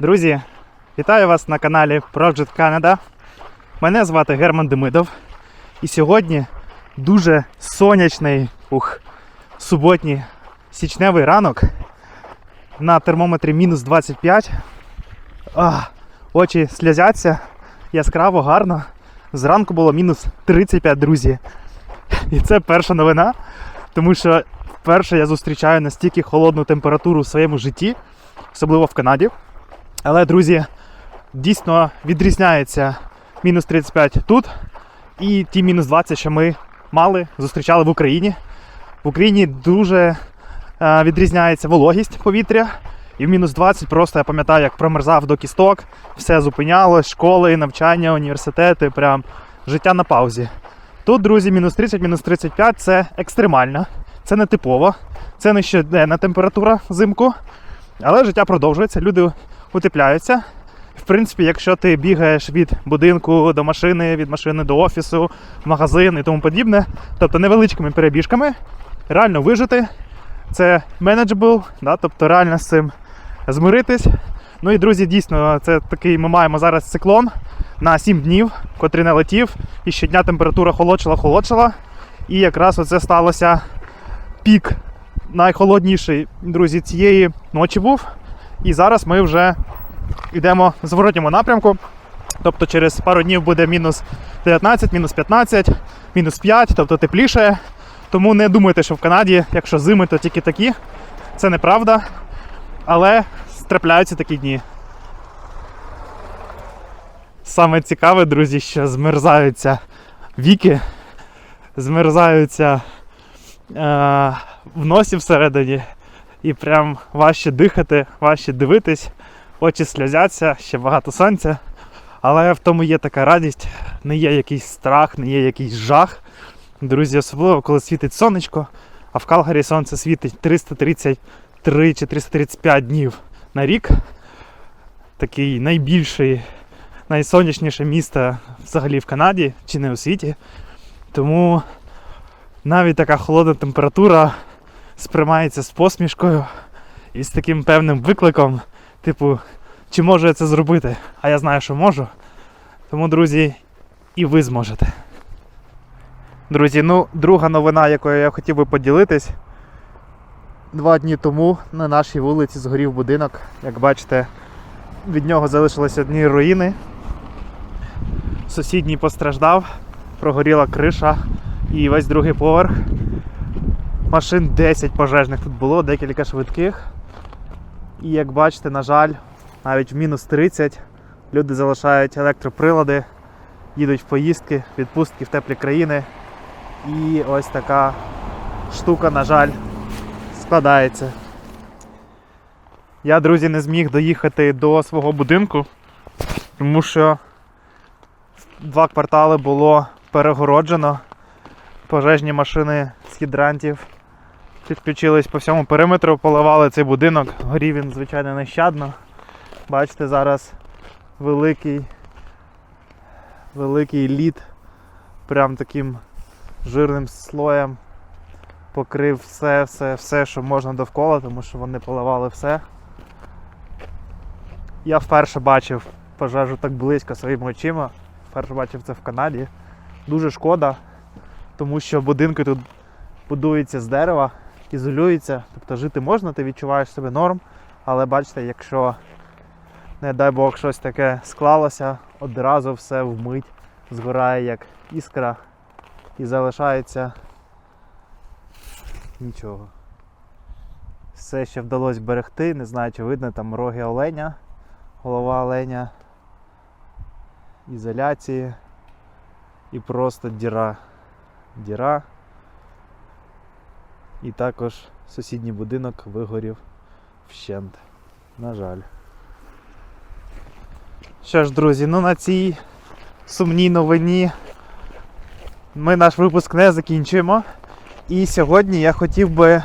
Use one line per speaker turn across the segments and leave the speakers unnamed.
Друзі, вітаю вас на каналі Project Canada. Мене звати Герман Демидов. І сьогодні дуже сонячний ух, суботній січневий ранок. На термометрі мінус 25. А, очі сльозяться яскраво, гарно. Зранку було мінус 35, друзі. І це перша новина, тому що вперше я зустрічаю настільки холодну температуру в своєму житті, особливо в Канаді. Але, друзі, дійсно відрізняється мінус 35 тут і ті мінус 20, що ми мали, зустрічали в Україні. В Україні дуже е, відрізняється вологість повітря. І в мінус 20 просто я пам'ятаю, як промерзав до кісток, все зупинялось, школи, навчання, університети, прям життя на паузі. Тут, друзі, мінус 30, мінус 35 це екстремально, це не типово, це не щоденна температура взимку, але життя продовжується, люди утепляються. В принципі, якщо ти бігаєш від будинку до машини, від машини до офісу, в магазин і тому подібне, тобто невеличкими перебіжками, реально вижити, це manageable, да, тобто реально з цим змиритись. Ну і друзі, дійсно, це такий ми маємо зараз циклон на 7 днів, котрий не летів, і щодня температура холодшала. І якраз оце сталося пік найхолодніший, друзі, цієї ночі був. І зараз ми вже йдемо в зворотньому напрямку. Тобто через пару днів буде мінус 19, мінус 15, мінус 5, тобто тепліше. Тому не думайте, що в Канаді, якщо зими, то тільки такі. Це неправда. Але трапляються такі дні. Саме цікаве, друзі, що змерзаються віки, змерзаються е, в носі всередині, і прям важче дихати, важче дивитись, очі сльозяться, ще багато сонця. Але в тому є така радість, не є якийсь страх, не є якийсь жах. Друзі, особливо коли світить сонечко, а в Калгарі сонце світить 333 чи 335 днів на рік. Такий найбільший, найсонячніше місто взагалі в Канаді чи не у світі. Тому навіть така холодна температура сприймається з посмішкою і з таким певним викликом, типу, чи можу я це зробити? А я знаю, що можу. Тому, друзі, і ви зможете. Друзі, ну, друга новина, якою я хотів би поділитись. Два дні тому на нашій вулиці згорів будинок. Як бачите, від нього залишилися одні руїни. Сусідній постраждав, прогоріла криша і весь другий поверх. Машин 10 пожежних тут було, декілька швидких. І як бачите, на жаль, навіть в мінус 30 люди залишають електроприлади, їдуть в поїздки, відпустки в теплі країни. І ось така штука, на жаль, складається. Я, друзі, не зміг доїхати до свого будинку, тому що два квартали було перегороджено. Пожежні машини з гідрантів підключились по всьому периметру, поливали цей будинок. Горів він, звичайно, нещадно. Бачите, зараз великий, великий лід, прям таким жирним слоєм покрив все, все, все, що можна довкола, тому що вони поливали все. Я вперше бачив пожежу так близько своїми очима. Вперше бачив це в Канаді. Дуже шкода, тому що будинки тут будуються з дерева, ізолюються, тобто жити можна, ти відчуваєш себе норм, але бачите, якщо, не дай Бог, щось таке склалося, одразу все вмить згорає як іскра і залишається нічого. Все ще вдалося берегти, не знаю, чи видно там роги оленя, голова оленя, ізоляції і просто діра. Діра. І також сусідній будинок вигорів вщент. На жаль. Що ж, друзі, ну на цій сумній новині ми наш випуск не закінчуємо. І сьогодні я хотів би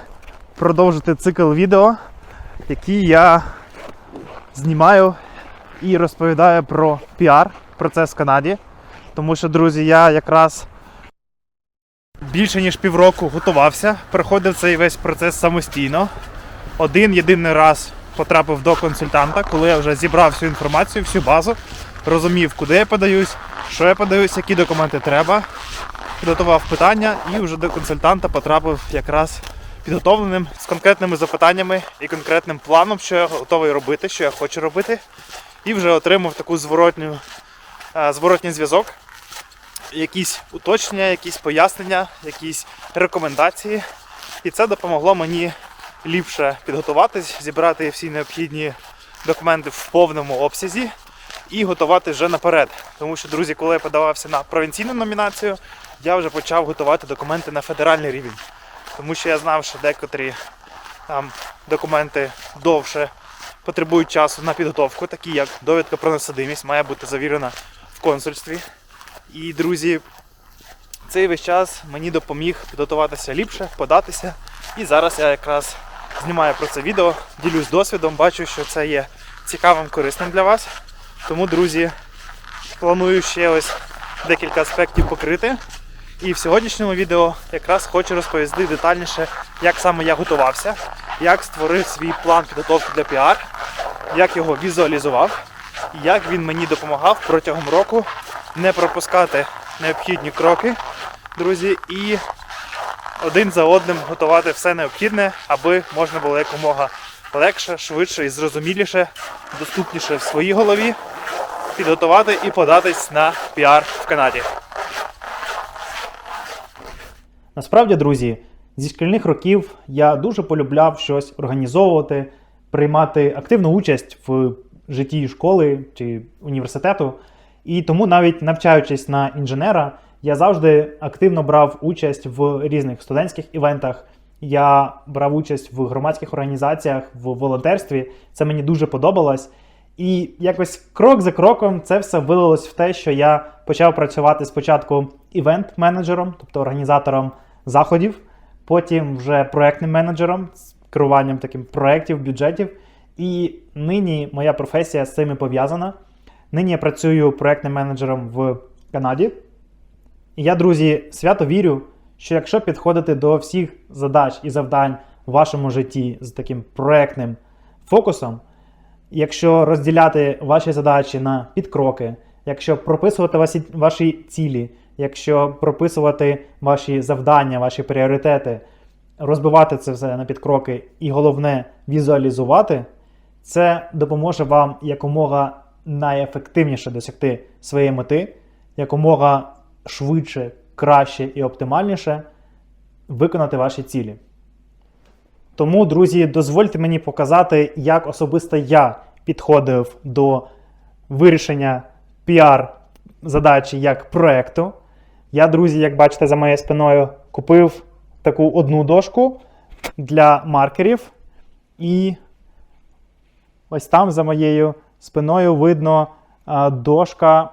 продовжити цикл відео, який я знімаю і розповідаю про піар, процес в Канаді. Тому що, друзі, я якраз більше ніж півроку готувався, проходив цей весь процес самостійно. Один єдиний раз потрапив до консультанта, коли я вже зібрав всю інформацію, всю базу, розумів, куди я подаюсь, що я подаюсь, які документи треба. Підготував питання і вже до консультанта потрапив якраз підготовленим з конкретними запитаннями і конкретним планом, що я готовий робити, що я хочу робити. І вже отримав таку зворотню, е, зворотній зв'язок, якісь уточнення, якісь пояснення, якісь рекомендації. І це допомогло мені ліпше підготуватись, зібрати всі необхідні документи в повному обсязі і готувати вже наперед. Тому що, друзі, коли я подавався на провінційну номінацію, я вже почав готувати документи на федеральний рівень. Тому що я знав, що декотрі там документи довше потребують часу на підготовку, такі як довідка про несудимість, має бути завірена в консульстві. І, друзі, цей весь час мені допоміг підготуватися ліпше, податися. І зараз я якраз знімаю про це відео, ділюсь досвідом, бачу, що це є цікавим, корисним для вас. Тому, друзі, планую ще ось декілька аспектів покрити. І в сьогоднішньому відео якраз хочу розповісти детальніше, як саме я готувався, як створив свій план підготовки для піар, як його візуалізував, і як він мені допомагав протягом року не пропускати необхідні кроки, друзі, і один за одним готувати все необхідне, аби можна було якомога легше, швидше і зрозуміліше, доступніше в своїй голові підготувати і податись на піар в Канаді. Насправді, друзі, зі шкільних років я дуже полюбляв щось організовувати, приймати активну участь в житті школи чи університету. І тому, навіть навчаючись на інженера, я завжди активно брав участь в різних студентських івентах. Я брав участь в громадських організаціях, в волонтерстві. Це мені дуже подобалось. І якось крок за кроком це все вилилось в те, що я почав працювати спочатку івент-менеджером, тобто організатором заходів, потім вже проектним менеджером з керуванням таким проєктів, бюджетів. І нині моя професія з цим і пов'язана. Нині я працюю проектним менеджером в Канаді. І я, друзі, свято вірю, що якщо підходити до всіх задач і завдань в вашому житті з таким проектним фокусом, якщо розділяти ваші задачі на підкроки, якщо прописувати ваші, ваші цілі, якщо прописувати ваші завдання, ваші пріоритети, розбивати це все на підкроки і головне візуалізувати, це допоможе вам якомога найефективніше досягти своєї мети, якомога швидше, краще і оптимальніше виконати ваші цілі. Тому, друзі, дозвольте мені показати, як особисто я підходив до вирішення піар задачі як проекту. Я, друзі, як бачите, за моєю спиною купив таку одну дошку для маркерів. І ось там за моєю спиною видно дошка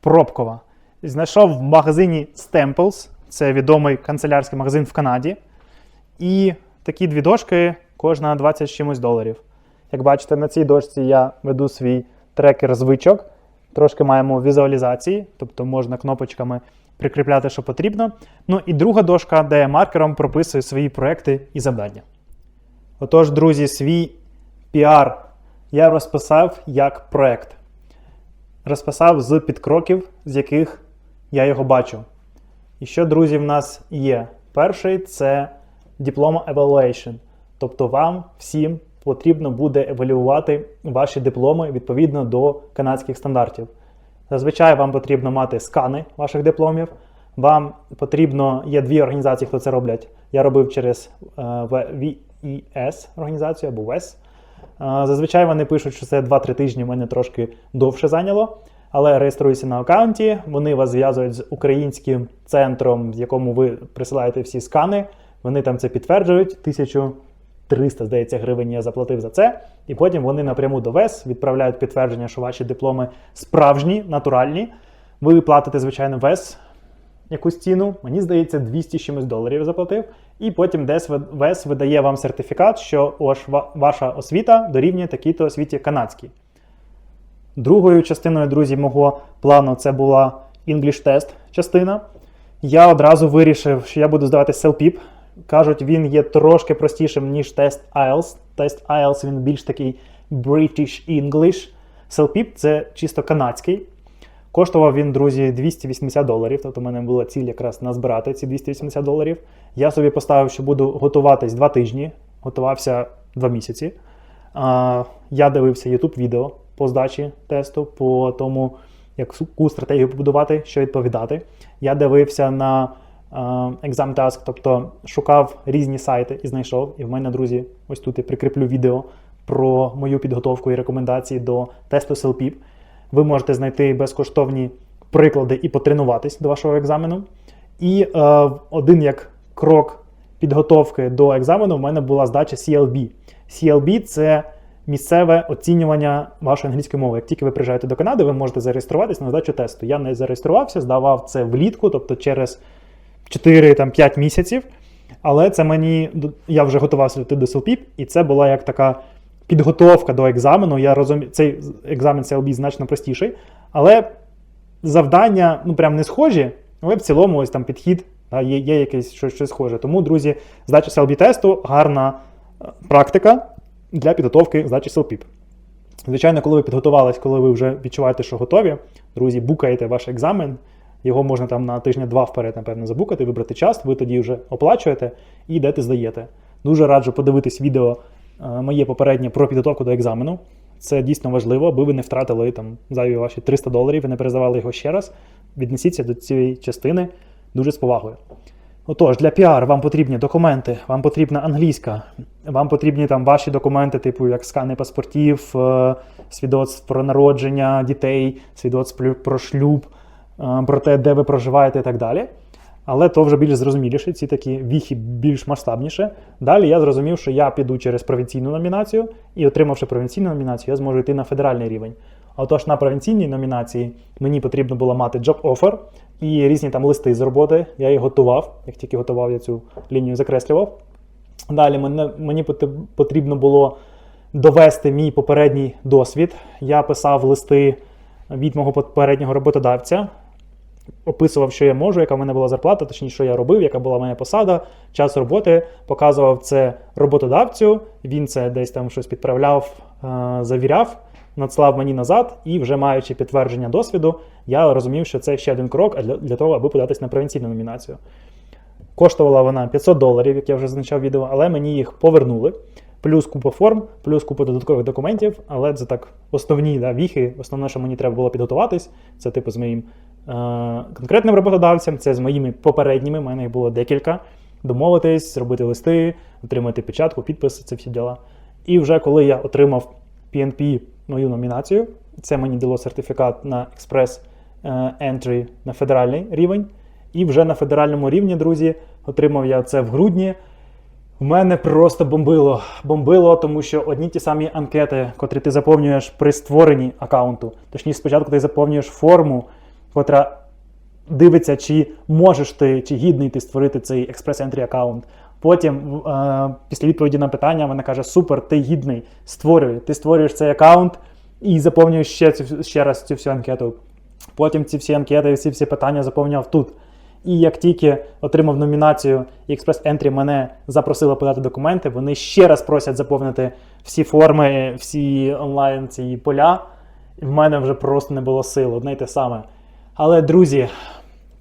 пробкова. Знайшов в магазині Stemples, це відомий канцелярський магазин в Канаді. І такі дві дошки, кожна 20 з чимось доларів. Як бачите, на цій дошці я веду свій трекер звичок. Трошки маємо візуалізації, тобто можна кнопочками прикріпляти, що потрібно. Ну і друга дошка, де я маркером прописую свої проекти і завдання. Отож, друзі, свій піар я розписав як проект. Розписав з підкроків, з яких я його бачу. І що, друзі, в нас є? Перший це Diploma Evaluation. Тобто вам всім потрібно буде евалювати ваші дипломи відповідно до канадських стандартів. Зазвичай вам потрібно мати скани ваших дипломів. Вам потрібно, є дві організації, хто це роблять. Я робив через е, VES організацію або WES. Зазвичай вони пишуть, що це 2-3 тижні, в мене трошки довше зайняло. Але реєструюся на аккаунті, вони вас зв'язують з українським центром, в якому ви присилаєте всі скани. Вони там це підтверджують. 1300, здається, гривень я заплатив за це. І потім вони напряму до ВЕС відправляють підтвердження, що ваші дипломи справжні, натуральні. Ви платите, звичайно, ВЕС якусь ціну. Мені здається, 200 з чимось доларів заплатив. І потім десь ВЕС видає вам сертифікат, що ваша освіта дорівнює такій-то освіті канадській. Другою частиною, друзі, мого плану це була English Test частина. Я одразу вирішив, що я буду здавати SELPIP. Кажуть, він є трошки простішим, ніж тест IELTS. Тест IELTS він більш такий British English. CELPIP – це чисто канадський. Коштував він, друзі, 280 доларів. Тобто, в мене була ціль якраз назбирати ці 280 доларів. Я собі поставив, що буду готуватись два тижні, готувався два місяці. Я дивився YouTube відео по здачі тесту, по тому, яку стратегію побудувати, що відповідати. Я дивився на Exam Task, тобто шукав різні сайти і знайшов. І в мене, друзі, ось тут я прикріплю відео про мою підготовку і рекомендації до тесту SELPIP. Ви можете знайти безкоштовні приклади і потренуватись до вашого екзамену. І е, один як крок підготовки до екзамену в мене була здача CLB. CLB це місцеве оцінювання вашої англійської мови. Як тільки ви приїжджаєте до Канади, ви можете зареєструватись на здачу тесту. Я не зареєструвався, здавав це влітку, тобто через 4-5 місяців. Але це мені я вже готувався йти до SLP, і це була як така підготовка до екзамену. Я розумію, цей екзамен CLB значно простіший, але завдання ну прям не схожі, але в цілому ось там підхід та, є, є якесь щось, щось схоже. Тому, друзі, здача CLB тесту гарна е, практика для підготовки здачі SLPIP. Звичайно, коли ви підготувались, коли ви вже відчуваєте, що готові, друзі, букаєте ваш екзамен. Його можна там на тижня-два вперед, напевно, забукати, вибрати час, ви тоді вже оплачуєте і йдете здаєте. Дуже раджу подивитись відео моє попереднє про підготовку до екзамену. Це дійсно важливо, аби ви не втратили там зайві ваші 300 доларів і не перездавали його ще раз. Віднесіться до цієї частини дуже з повагою. Отож, для піар вам потрібні документи, вам потрібна англійська, вам потрібні там ваші документи, типу як скани паспортів, е, свідоцтв про народження дітей, свідоцтв про шлюб, е, про те, де ви проживаєте і так далі. Але то вже більш зрозуміліше, ці такі віхи більш масштабніше. Далі я зрозумів, що я піду через провінційну номінацію, і, отримавши провінційну номінацію, я зможу йти на федеральний рівень. Отож, на провінційній номінації мені потрібно було мати job offer і різні там листи з роботи. Я їх готував. Як тільки готував, я цю лінію закреслював. Далі мені потрібно було довести мій попередній досвід. Я писав листи від мого попереднього роботодавця. Описував, що я можу, яка в мене була зарплата, точніше, що я робив, яка була моя посада, час роботи, показував це роботодавцю. Він це десь там щось підправляв, завіряв надслав мені назад, і вже маючи підтвердження досвіду, я розумів, що це ще один крок для, для того, аби податись на провінційну номінацію. Коштувала вона 500 доларів, як я вже зазначав відео, але мені їх повернули. Плюс купа форм, плюс купа додаткових документів, але це так основні да, віхи. Основне, що мені треба було підготуватись, це типу з моїм е- конкретним роботодавцем, це з моїми попередніми, в мене їх було декілька. Домовитись, зробити листи, отримати печатку, підпис, це всі діла. І вже коли я отримав PNP мою номінацію. Це мені дало сертифікат на експрес Entry на федеральний рівень. І вже на федеральному рівні, друзі, отримав я це в грудні. В мене просто бомбило. Бомбило, тому що одні ті самі анкети, котрі ти заповнюєш при створенні аккаунту. Точніше, спочатку ти заповнюєш форму, котра дивиться, чи можеш ти, чи гідний ти створити цей Entry аккаунт. Потім, е, після відповіді на питання, вона каже: Супер, ти гідний, створюй. Ти створюєш цей аккаунт і заповнюєш ще ще раз цю всю анкету. Потім ці всі анкети, ці всі питання заповняв тут. І як тільки отримав номінацію і Entry мене запросили подати документи, вони ще раз просять заповнити всі форми, всі онлайн ці поля. І в мене вже просто не було сил, одне й те саме. Але, друзі,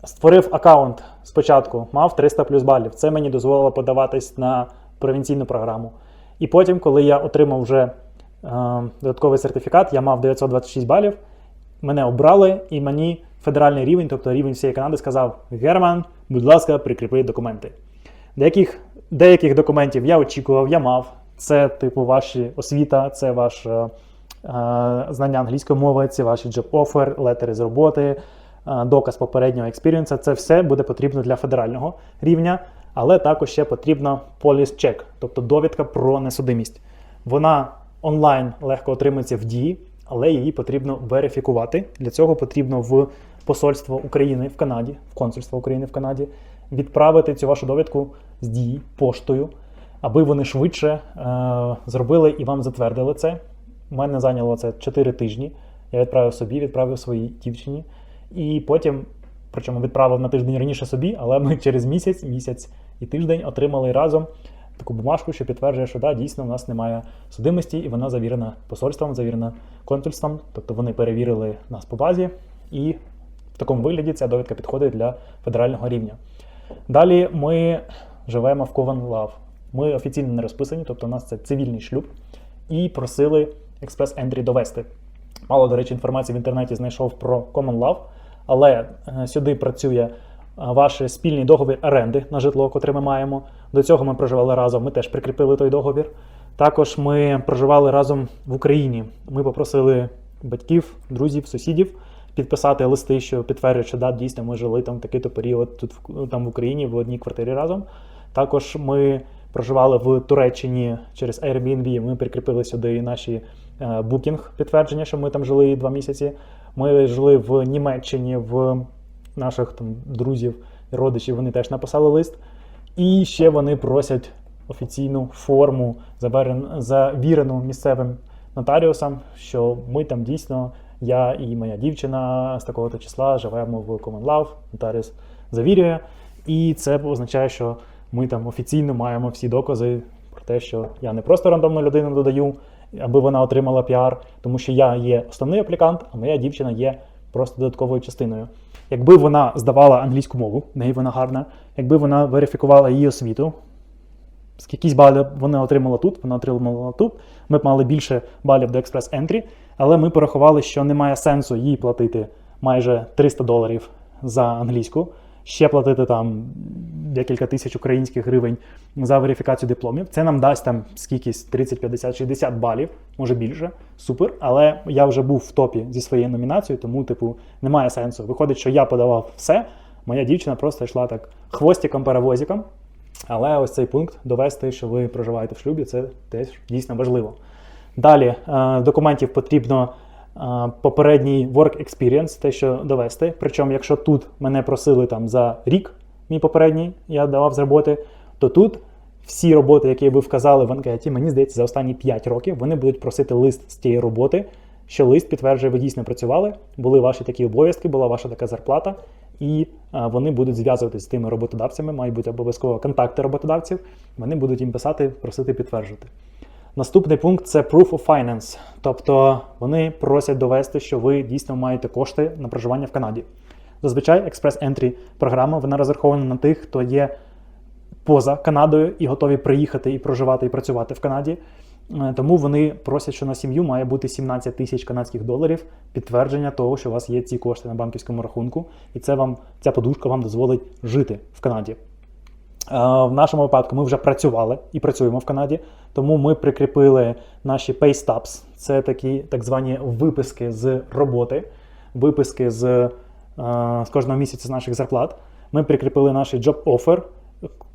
Створив аккаунт спочатку, мав 300 плюс балів. Це мені дозволило подаватись на провінційну програму. І потім, коли я отримав вже е, додатковий сертифікат, я мав 926 балів. Мене обрали, і мені федеральний рівень, тобто рівень всієї Канади, сказав: Герман, будь ласка, прикріпи документи. Деяких деяких документів я очікував, я мав. Це, типу, ваші освіта, це ваше е, знання англійської мови, це ваші job offer, летери з роботи. Е, доказ попереднього експірієнса. Це все буде потрібно для федерального рівня, але також ще потрібно police check, тобто довідка про несудимість. Вона онлайн легко отримується в дії, але її потрібно верифікувати. Для цього потрібно в посольство України в Канаді, в консульство України в Канаді, відправити цю вашу довідку з дії поштою, аби вони швидше е, зробили і вам затвердили це. У мене зайняло це 4 тижні. Я відправив собі, відправив своїй дівчині. І потім, причому відправив на тиждень раніше собі, але ми через місяць, місяць
і тиждень отримали разом таку бумажку, що підтверджує, що да, дійсно в нас немає судимості, і вона завірена посольством, завірена консульством. Тобто вони перевірили нас по базі, і в такому вигляді ця довідка підходить для федерального рівня. Далі ми живемо в Common Law. Ми офіційно не розписані, тобто у нас це цивільний шлюб, і просили експрес ентрі довести. Мало, до речі, інформації в інтернеті знайшов про Common Law, але е, сюди працює е, ваш спільний договір оренди на житло, котре ми маємо. До цього ми проживали разом, ми теж прикріпили той договір. Також ми проживали разом в Україні. Ми попросили батьків, друзів, сусідів підписати листи, що підтверджують, що да, дійсно ми жили там такий-то період тут там в Україні в одній квартирі разом. Також ми проживали в Туреччині через Airbnb. Ми прикріпили сюди наші е, букінг підтвердження, що ми там жили два місяці. Ми жили в Німеччині в наших там друзів і родичів. Вони теж написали лист. І ще вони просять офіційну форму, завірен- завірену місцевим нотаріусам, що ми там дійсно, я і моя дівчина з такого-то числа живемо в Common Law, нотаріус завірює. І це означає, що ми там офіційно маємо всі докази про те, що я не просто рандомну людину додаю, аби вона отримала піар, тому що я є основний аплікант, а моя дівчина є просто додатковою частиною. Якби вона здавала англійську мову, неї вона гарна, якби вона верифікувала її освіту, скількись балів вона отримала тут, вона отримала тут. Ми б мали більше балів до експрес ентрі, але ми порахували, що немає сенсу їй платити майже 300 доларів за англійську, ще платити там декілька тисяч українських гривень за верифікацію дипломів. Це нам дасть там скількись 30, 50, 60 балів, може більше. Супер. Але я вже був в топі зі своєю номінацією, тому, типу, немає сенсу. Виходить, що я подавав все. Моя дівчина просто йшла так хвостиком перевозиком. Але ось цей пункт довести, що ви проживаєте в шлюбі, це теж дійсно важливо. Далі е, документів потрібно е, попередній work experience, те, що довести. Причому, якщо тут мене просили там за рік, мій попередній, я давав з роботи, то тут всі роботи, які ви вказали в анкеті, мені здається, за останні 5 років вони будуть просити лист з тієї роботи, що лист підтверджує, ви дійсно працювали, були ваші такі обов'язки, була ваша така зарплата, і е, вони будуть зв'язуватися з тими роботодавцями, мають бути обов'язково контакти роботодавців. Вони будуть їм писати, просити підтверджувати. Наступний пункт це proof of finance, тобто вони просять довести, що ви дійсно маєте кошти на проживання в Канаді. Зазвичай Express Entry програма вона розрахована на тих, хто є поза Канадою і готові приїхати і проживати і працювати в Канаді. Е, Тому вони просять, що на сім'ю має бути 17 тисяч канадських доларів підтвердження того, що у вас є ці кошти на банківському рахунку, і це вам ця подушка вам дозволить жити в Канаді. Е, В нашому випадку ми вже працювали і працюємо в Канаді, тому ми прикріпили наші pay stubs. Це такі так звані виписки з роботи, виписки з, е, з кожного місяця з наших зарплат. Ми прикріпили наш job offer,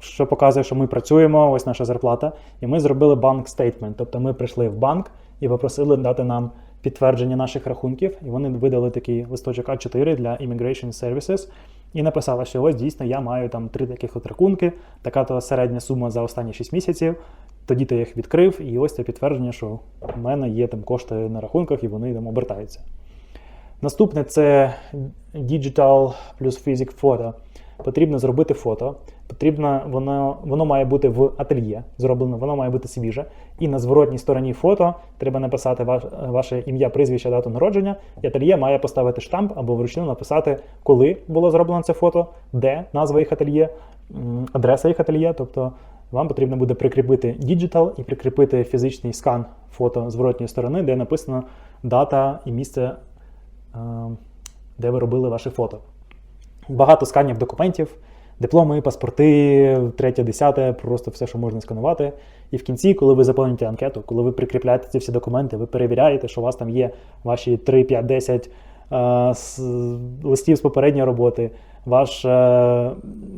що показує, що ми працюємо, ось наша зарплата. І ми зробили банк стейтмент. Тобто ми прийшли в банк і попросили дати нам підтвердження наших рахунків, і вони видали такий листочок А4 для Immigration Services. І написала, що ось дійсно я маю там три таких от рахунки, така то середня сума за останні 6 місяців. Тоді ти їх відкрив, і ось це підтвердження, що в мене є там кошти на рахунках і вони там обертаються. Наступне це Digital плюс Physic фото. Потрібно зробити фото. Потрібно, воно, воно має бути в ательє зроблено, воно має бути свіже. І на зворотній стороні фото треба написати ваш, ваше ім'я, прізвище, дату народження. І ательє має поставити штамп або вручну написати, коли було зроблено це фото, де назва їх ательє, адреса їх ательє. Тобто вам потрібно буде прикріпити діджитал і прикріпити фізичний скан фото зворотньої сторони, де написано дата і місце, е, де ви робили ваше фото. Багато сканів документів, дипломи, паспорти, третє, десяте, просто все, що можна сканувати. І в кінці, коли ви заповнюєте анкету, коли ви прикріпляєте ці всі документи, ви перевіряєте, що у вас там є ваші 3, 5, 10 е, с- листів з попередньої роботи, ваш е,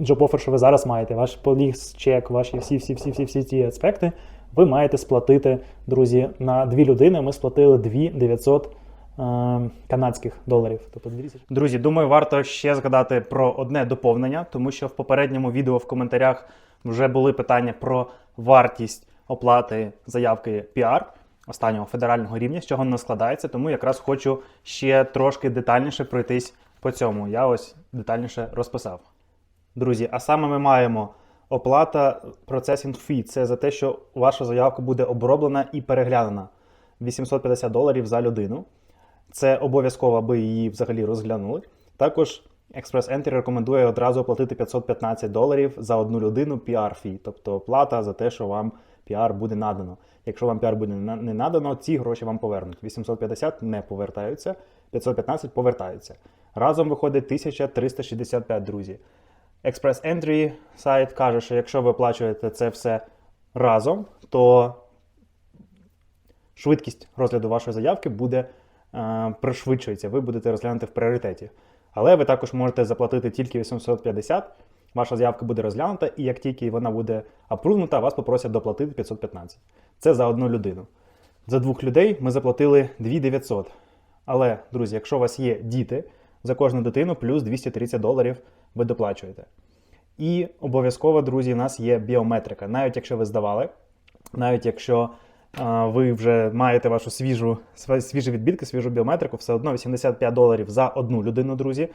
джоб-офер, що ви зараз маєте, ваш поліс чек, ваші всі, всі, всі, всі, всі ці аспекти, ви маєте сплатити, друзі, на дві людини. Ми сплатили 2 900 е, канадських доларів. Тобто
Друзі, думаю, варто ще згадати про одне доповнення, тому що в попередньому відео в коментарях вже були питання про вартість оплати заявки PR останнього федерального рівня, з чого вона складається. Тому якраз хочу ще трошки детальніше пройтись по цьому. Я ось детальніше розписав. Друзі, а саме ми маємо оплата processing fee. Це за те, що ваша заявка буде оброблена і переглянена. 850 доларів за людину. Це обов'язково, аби її взагалі розглянули. Також Express Entry рекомендує одразу оплатити 515 доларів за одну людину PR fee, тобто плата за те, що вам PR буде надано. Якщо вам PR буде не надано, ці гроші вам повернуть. 850 не повертаються, 515 повертаються. Разом виходить 1365, друзі. Express Entry сайт каже, що якщо ви оплачуєте це все разом, то швидкість розгляду вашої заявки буде пришвидшується, ви будете розглянути в пріоритеті. Але ви також можете заплатити тільки 850, ваша заявка буде розглянута, і як тільки вона буде апрувнута, вас попросять доплатити 515. Це за одну людину. За двох людей ми заплатили 2900. Але, друзі, якщо у вас є діти, за кожну дитину плюс 230 доларів ви доплачуєте. І обов'язково, друзі, у нас є біометрика. Навіть якщо ви здавали, навіть якщо ви вже маєте вашу свіжу, свіжі відбітки, свіжу біометрику, все одно 85 доларів за одну людину, друзі,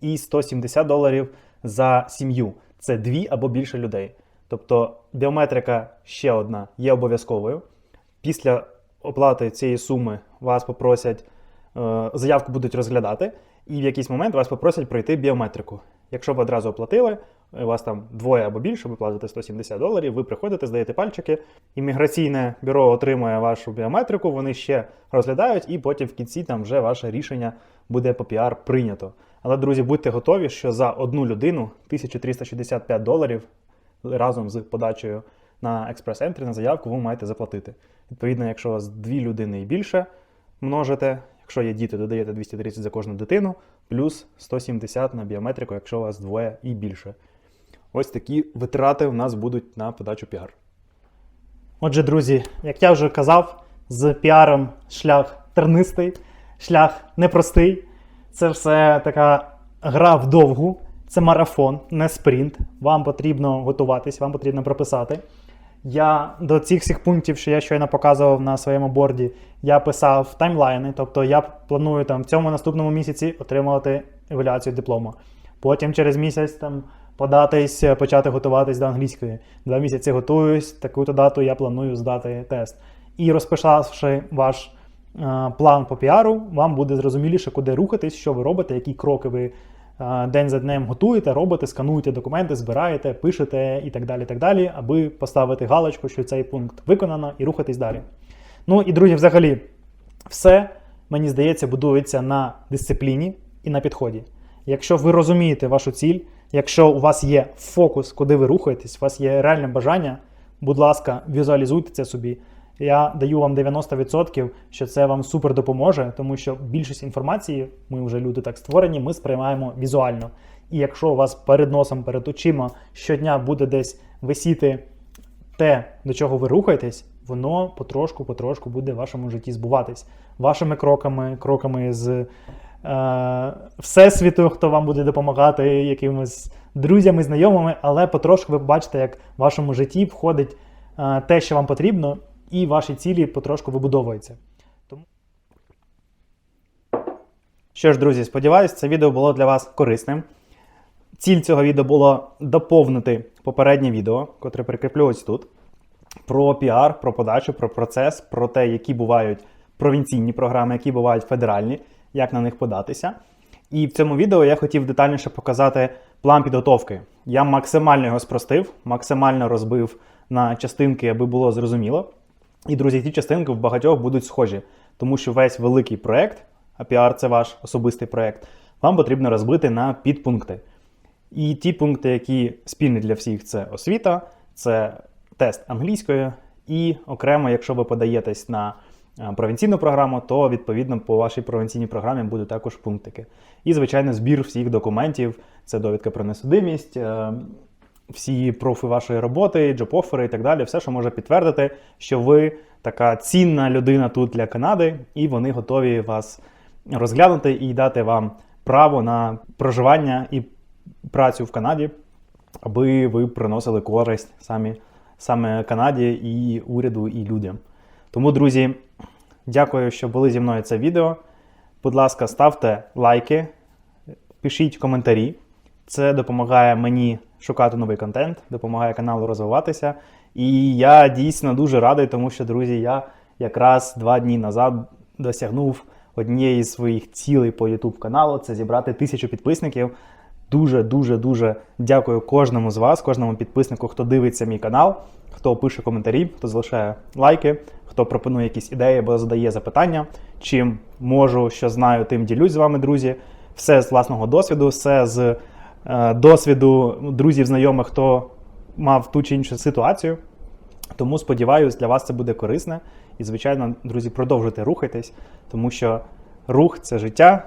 і 170 доларів за сім'ю. Це дві або більше людей. Тобто біометрика ще одна є обов'язковою. Після оплати цієї суми вас попросять, е, заявку будуть розглядати, і в якийсь момент вас попросять пройти біометрику. Якщо ви одразу оплатили, у вас там двоє або більше, ви платите 170 доларів, ви приходите, здаєте пальчики, імміграційне бюро отримує вашу біометрику, вони ще розглядають, і потім в кінці там вже ваше рішення буде по піар прийнято. Але, друзі, будьте готові, що за одну людину 1365 доларів разом з подачею на експрес-ентрі на заявку ви маєте заплатити. Відповідно, якщо у вас дві людини і більше множите, якщо є діти, додаєте 230 за кожну дитину, плюс 170 на біометрику, якщо у вас двоє і більше. Ось такі витрати у нас будуть на подачу піар.
Отже, друзі, як я вже казав, з піаром шлях тернистий, шлях непростий. Це все така гра вдовгу, це марафон, не спринт. Вам потрібно готуватись, вам потрібно прописати. Я до цих всіх пунктів, що я щойно показував на своєму борді, я писав таймлайни, тобто я планую там в цьому наступному місяці отримувати евалюацію диплому. Потім через місяць там податись, е, почати готуватись до англійської. Два місяці готуюсь, таку-то дату я планую здати тест. І розписавши ваш е, план по піару, вам буде зрозуміліше, куди рухатись, що ви робите, які кроки ви е, день за днем готуєте, робите, скануєте документи, збираєте, пишете і так далі, так далі, аби поставити галочку, що цей пункт виконано, і рухатись далі. Ну і друзі, взагалі, все, мені здається, будується на дисципліні і на підході. Якщо ви розумієте вашу ціль, якщо у вас є фокус, куди ви рухаєтесь, у вас є реальне бажання, будь ласка, візуалізуйте це собі. Я даю вам 90%, що це вам супер допоможе, тому що більшість інформації, ми вже люди так створені, ми сприймаємо візуально. І якщо у вас перед носом, перед очима щодня буде десь висіти те, до чого ви рухаєтесь, воно потрошку-потрошку буде в вашому житті збуватись. Вашими кроками, кроками з всесвіту, хто вам буде допомагати, якимись друзями, знайомими, але потрошку ви бачите, як в вашому житті входить е, те, що вам потрібно, і ваші цілі потрошку вибудовуються. Тому...
Що ж, друзі, сподіваюсь, це відео було для вас корисним. Ціль цього відео було доповнити попереднє відео, котре прикріплю ось тут, про піар, про подачу, про процес, про те, які бувають провінційні програми, які бувають федеральні, як на них податися. І в цьому відео я хотів детальніше показати план підготовки. Я максимально його спростив, максимально розбив на частинки, аби було зрозуміло. І, друзі, ті частинки в багатьох будуть схожі, тому що весь великий проект, а піар це ваш особистий проект, вам потрібно розбити на підпункти. І ті пункти, які спільні для всіх, це освіта, це тест англійської, і окремо, якщо ви подаєтесь на провінційну програму, то відповідно по вашій провінційній програмі будуть також пунктики. І, звичайно, збір всіх документів, це довідка про несудимість, е, всі профи вашої роботи, джоб-офери і так далі, все, що може підтвердити, що ви така цінна людина тут для Канади, і вони готові вас розглянути і дати вам право на проживання і працю в Канаді, аби ви приносили користь самі, саме Канаді і уряду, і людям. Тому, друзі, дякую, що були зі мною це відео. Будь ласка, ставте лайки, пишіть коментарі. Це допомагає мені шукати новий контент, допомагає каналу розвиватися. І я дійсно дуже радий, тому що, друзі, я якраз два дні назад досягнув однієї з своїх цілей по YouTube каналу це зібрати тисячу підписників. Дуже, дуже, дуже дякую кожному з вас, кожному підписнику, хто дивиться мій канал, хто пише коментарі, хто залишає лайки, хто пропонує якісь ідеї або задає запитання. Чим можу, що знаю, тим ділюсь з вами, друзі. Все з власного досвіду, все з е, досвіду друзів, знайомих, хто мав ту чи іншу ситуацію. Тому сподіваюся, для вас це буде корисне. І, звичайно, друзі, продовжуйте рухатись, тому що рух це життя,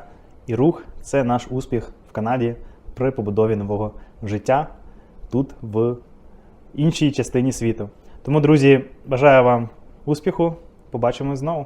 і рух це наш успіх в Канаді при побудові нового життя тут, в іншій частині світу. Тому, друзі, бажаю вам успіху. Побачимось знову.